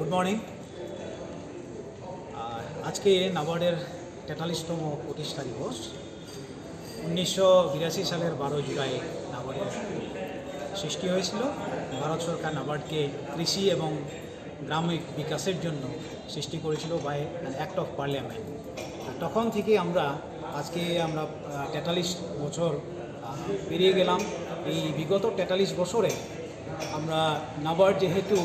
Good morning আজকে নাবার্ডের তেতাল্লিশতম প্রতিষ্ঠা দিবস। উনিশশো বিরাশি সালের বারো জুলাই নাবার্ডের সৃষ্টি হয়েছিল। ভারত সরকার নাবার্ডকে কৃষি এবং গ্রামিক বিকাশের জন্য সৃষ্টি করেছিল বাই অ্যাক্ট অফ পার্লামেন্ট তখন থেকে আমরা আজকে আমরা তেতাল্লিশ বছর পেরিয়ে গেলাম। এই বিগত তেতাল্লিশ বছরে আমরা নাবার্ড যেহেতু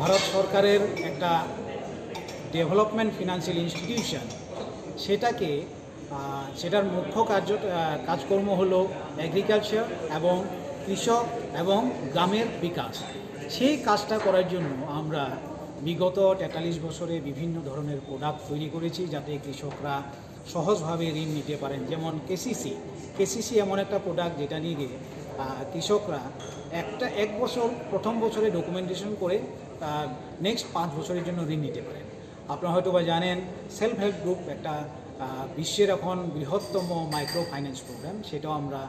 ভারত সরকারের একটা ডেভেলপমেন্ট ফিনান্সিয়াল ইনস্টিটিউশন। সেটাকে সেটার মুখ্য কার্য কাজকর্ম হলো এগ্রিকালচার এবং কৃষক এবং গ্রামের বিকাশ। সেই কাজটা করার জন্য আমরা বিগত তেতাল্লিশ বছরে বিভিন্ন ধরনের প্রোডাক্ট তৈরি করেছি, যাতে কৃষকরা সহজভাবে ঋণ নিতে পারেন। যেমন কেসিসি কেসিসি এমন একটা প্রোডাক্ট যেটা নিয়ে কৃষকরা একটা, এক বছর, প্রথম বছরে ডকুমেন্টেশন করে নেক্সট পাঁচ বছরের জন্য ঋণ নিতে পারেন। আপনারা হয়তো বা জানেন সেলফ হেল্প গ্রুপ একটা বিশ্বের এখন বৃহত্তম মাইক্রো ফাইন্যান্স প্রোগ্রাম সেটাও আমরা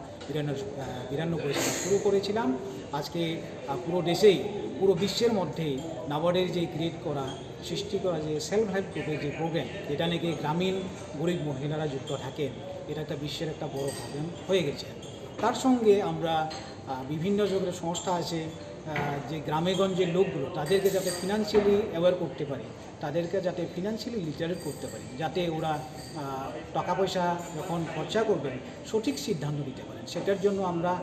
বিরানব্বই সালে শুরু করেছিলাম। আজকে পুরো দেশেই, পুরো বিশ্বের মধ্যেই নাবার্ডের যে ক্রিয়েট করা, সৃষ্টি করা যে সেলফ হেল্প গ্রুপের যে প্রোগ্রাম যেটা নাকি গ্রামীণ গরিব মহিলারা যুক্ত থাকেন, এটা একটা বিশ্বের একটা বড় প্রবলেম হয়ে গেছে। তার সঙ্গে আমরা বিভিন্ন জগতের সংস্থা আছে যে গ্রামেগঞ্জের লোকগুলো, তাদেরকে যাতে ফিনান্সিয়ালি অ্যাওয়ার করতে পারি, তাদেরকে যাতে ফিনান্সিয়ালি লিটারেট করতে পারি, যাতে ওরা টাকা পয়সা যখন খরচা করবেন, সঠিক সিদ্ধান্ত নিতে পারেন। সেটার জন্য আমরা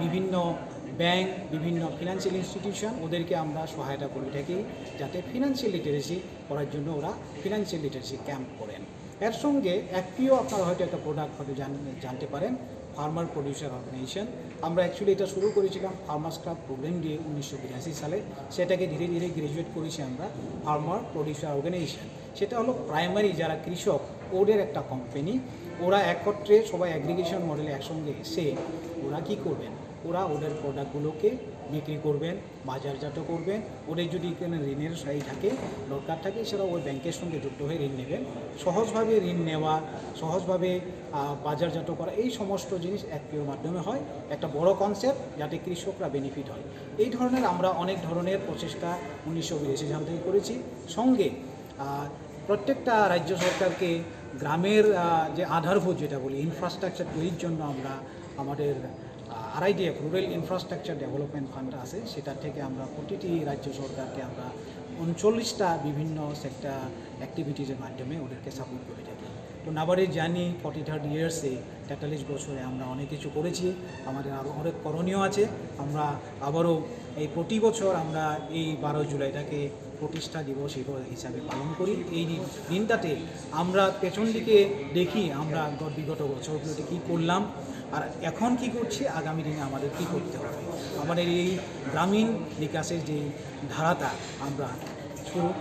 বিভিন্ন ব্যাংক বিভিন্ন ফিনান্সিয়াল ইনস্টিটিউশন ওদেরকে আমরা সহায়তা করে থাকি, যাতে ফিনান্সিয়াল লিটারেসি করার জন্য ওরা ফিনান্সিয়াল লিটারেসি ক্যাম্প করেন। এর সঙ্গে একটিও আপনারা হয়তো একটা প্রোডাক্ট হয়তো জান- জানতে পারেন ফার্মার প্রডিউসার অর্গানাইজেশন আমরা অ্যাকচুয়ালি এটা শুরু করেছিলাম ফার্মার্স ক্লাব প্রোগ্রাম দিয়ে উনিশশো বিরাশি সালে। সেটাকে ধীরে ধীরে গ্রাজুয়েট করেছি আমরা ফার্মার প্রডিউসার অর্গানাইজেশন সেটা হলো প্রাইমারি যারা কৃষক, ওদের একটা কোম্পানি ওরা একত্রে সবাই অ্যাগ্রিগেশন মডেলে একসঙ্গে এসে ওরা কি করবেন? ওরা ওদের প্রোডাক্টগুলোকে বিক্রি করবেন, বাজারজাত করবেন। ওদের যদি কোনো ঋণের সাই থাকে, দরকার থাকে, সেটা ওই ব্যাংকের সঙ্গে যুক্ত হয়ে ঋণ নেবেন। সহজভাবে ঋণ নেওয়া, সহজভাবে বাজারজাত করা, এই সমস্ত জিনিস একটির মাধ্যমে হয়। একটা বড় কনসেপ্ট যাতে কৃষকরা বেনিফিট হয়। এই ধরনের আমরা অনেক ধরনের প্রচেষ্টা উনিশশো বিরাশি সাল থেকে করেছি। সঙ্গে প্রত্যেকটা রাজ্য সরকারকে গ্রামের যে আধারভূত যেটা বলি ইনফ্রাস্ট্রাকচার তৈরির জন্য আমরা আমাদের RIDF rural infrastructure development fund আছে। সেটা থেকে আমরা প্রতিটি রাজ্য সরকারকে আমরা উনচল্লিশটা বিভিন্ন সেক্টর অ্যাক্টিভিটিজের মাধ্যমে ওদেরকে সাপোর্ট করে থাকি। তো নাবারে জানি ফর্টি থার্ড ইয়ার্সে তেতাল্লিশ বছরে আমরা অনেক কিছু করেছি। আমাদের আরও অনেক করণীয় আছে। আমরা আবারও এই প্রতি বছর আমরা এই বারো জুলাইটাকে প্রতিষ্ঠা দিবস হিসেবে- পালন করি। এই দিন- দিনটাতে আমরা পেছন দিকে দেখি আমরা গত বিগত বছরগুলোতে কী করলাম আর এখন কি করছি, আগামী দিনে আমাদের কি করতে হবে। আমাদের এই গ্রামীণ বিকাশের যে ধারাটা আমরা শুরু